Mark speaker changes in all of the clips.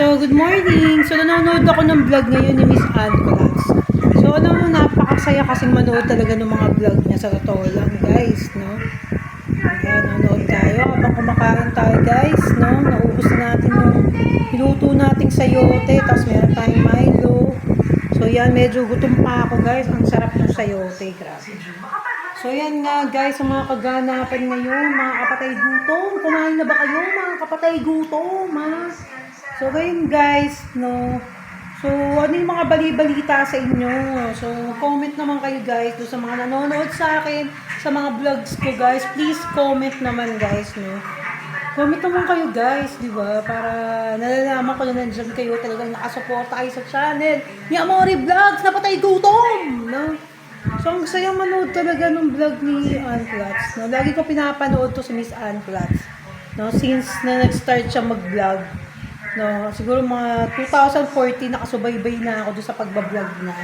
Speaker 1: So, good morning. So, nanonood ako ng vlog ngayon ni Miss Ann Collins. So, ano mo, napakasaya kasing manood talaga ng mga vlog niya sa totoo lang, guys, no? Ayan, nanonood tayo. Habang kumakain tayo, guys, no? Naubos na natin yung piluto nating sayote, tapos meron tayong Milo. So, yan, medyo gutom pa ako, guys. Ang sarap ng sayote, grabe. So, yan nga, guys, ang mga kaganapan ngayon, mga kapatay gutom. Kumain na ba kayo, mga kapatay gutom, ha? So, ngayon, guys, no, So, ano yung mga bali-balita sa inyo? So, comment naman kayo guys doon sa mga nanonood sa akin, sa mga vlogs ko guys. Please comment naman guys, no? Comment naman kayo guys, di ba? Para nalalaman ko na nandiyan kayo talagang nakasuporta kayo sa channel ni Amori Vlogs na patay gutom, no? So, ang saya manood talaga ng vlog ni Ann Platz, no? Lagi ko pinapanood to si Miss Ann Platz, no? Since na nag-start siya mag-vlog, No, siguro mga 2014 nakasubaybay na ako doon sa pagbablog niya.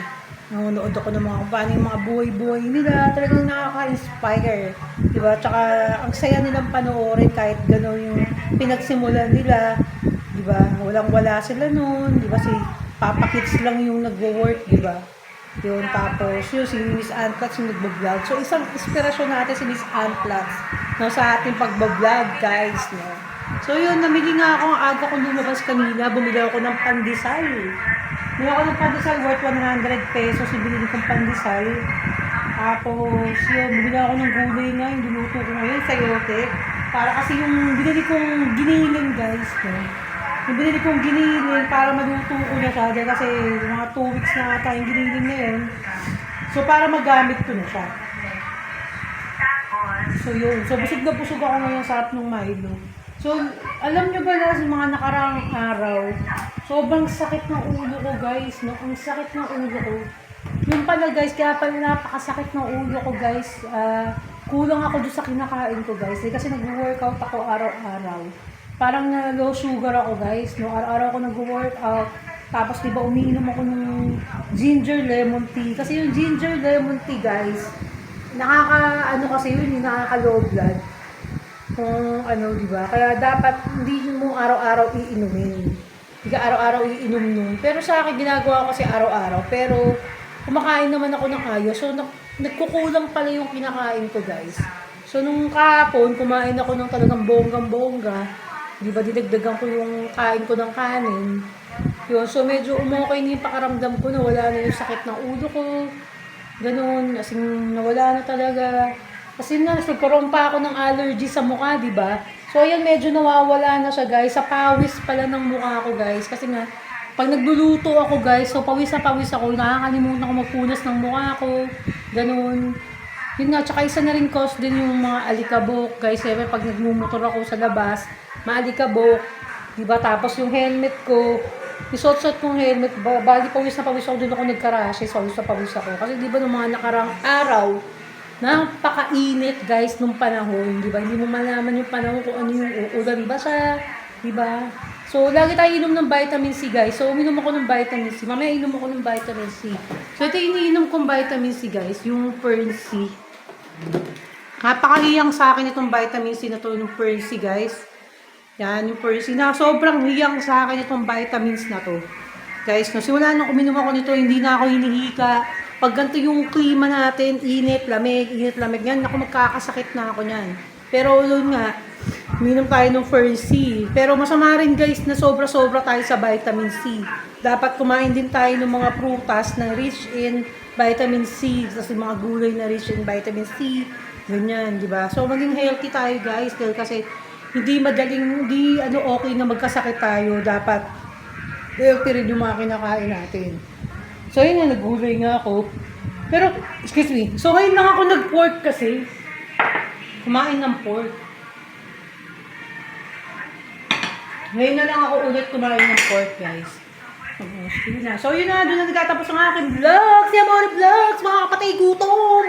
Speaker 1: Nanonood ako ng mga paano yung mga buhay-buhay nila. Talagang nakaka-inspire. Diba? Tsaka ang saya nilang panoorin kahit gano'n yung pinagsimulan nila. Diba? Walang-wala sila noon. Diba? Si Papa Kids lang yung nagwo-work. Diba? Yun, tapos yun, si Miss Ann Platz yung nagbablog. So, isang inspirasyon natin si Miss Ann Platz no, sa ating pagbablog, guys. No? So, yun, namili nga ako ang aga ko lumabas kanina. Bumili ako ng pandesal. Bumili ako ng pandesal worth 100 pesos. Yung binili kong pandesal. Tapos, yun, bumili ako ng gulay nga. Yung dinuto ko ngayon, sayote. Para kasi yung binili kong giniling, guys. No? Yung binili kong giniling para maluto ko na siya. Kasi mga 2 weeks na ata yung giniling na yun. So, para magamit ko na siya. So, yun. So, busog na busog ako ngayon sa harap ng Milo. So, alam nyo ba na sa mga nakaraang araw, sobrang sakit ng ulo ko, guys. No? Ang sakit ng ulo ko. Yung pala, guys, kaya pala napakasakit ng ulo ko, guys. Ah, kulang ako doon sa kinakain ko, guys. Eh, kasi nag-workout ako araw-araw. Parang na low sugar ako, guys. No? Araw-araw ako nag-workout. Tapos, di ba, umiinom ako ng ginger lemon tea. Kasi yung ginger lemon tea, guys, nakaka, ano kasi yun, yung nakaka-low blood kung ano, di ba? Kaya dapat hindi mo araw-araw iinumin. Hindi ka araw-araw iinom nun. Pero sa akin, ginagawa ko kasi araw-araw. Pero kumakain naman ako ng ayos. So, nag- nagkukulang pala yung kinakain ko, guys. So, nung kahapon, kumain ako ng talagang bonggang-bongga. Di ba, dinagdagan ko yung kain ko ng kanin. Yun, so medyo umokay na yung pakaramdam ko na wala na yung sakit ng ulo ko. Ganun, as in, nawala na talaga. Kasi na, nagkaroon pa ako ng allergy sa mukha, di ba? So, ayan, medyo nawawala na siya, guys. Sa pawis pala ng mukha ko, guys. Kasi nga, pag nagluluto ako, guys, so pawis na pawis ako, nakakalimutan ko magpunas ng mukha ko. Ganun. Yun nga, tsaka isa na rin cause din yung mga alikabok, guys. Siyempre, pag nagmumotor ako sa labas, maalikabok. Di ba? Tapos yung helmet ko, isuot-suot kong helmet, ba- bali pawis na pawis ako, doon ako nagkarashes, pawis na pawis ako. Kasi di ba nung mga nakarang araw, napakainit guys nung panahon, di ba? Hindi mo malaman yung panahon kung ano yung uulan ba siya, di ba? So, lagi tayo inom ng vitamin C guys. So, uminom ako ng vitamin C. Mamaya inom ako ng vitamin C. So, ito yung iniinom kong vitamin C guys, yung Fern C. Napakahiyang sa akin itong vitamin C na to, yung Fern C guys. Yan, yung Fern C. Na sobrang hiyang sa akin itong vitamins na to. Guys, no, simula nung uminom ako nito, hindi na ako hinihika. Pag ganito yung klima natin, init, lamig, init, lamig, yan, ako magkakasakit na ako niyan. Pero yun nga, uminom tayo ng Fern C. Pero masama rin guys na sobra-sobra tayo sa vitamin C. Dapat kumain din tayo ng mga prutas na rich in vitamin C. Kasi mga gulay na rich in vitamin C. Ganyan, di ba? So, maging healthy tayo guys. Dahil kasi hindi madaling, hindi ano, okay na magkasakit tayo. Dapat healthy rin yung mga kinakain natin. So, yun nga, nagulay nga ako. Pero, excuse me. So, ngayon lang ako nag-pork kasi. Kumain ng pork. Ngayon na lang ako ulit kumain ng pork, guys. So, yun na. Doon na nagtatapos ang aking vlog. Si Amore Vlogs. Mga kapatay gutom.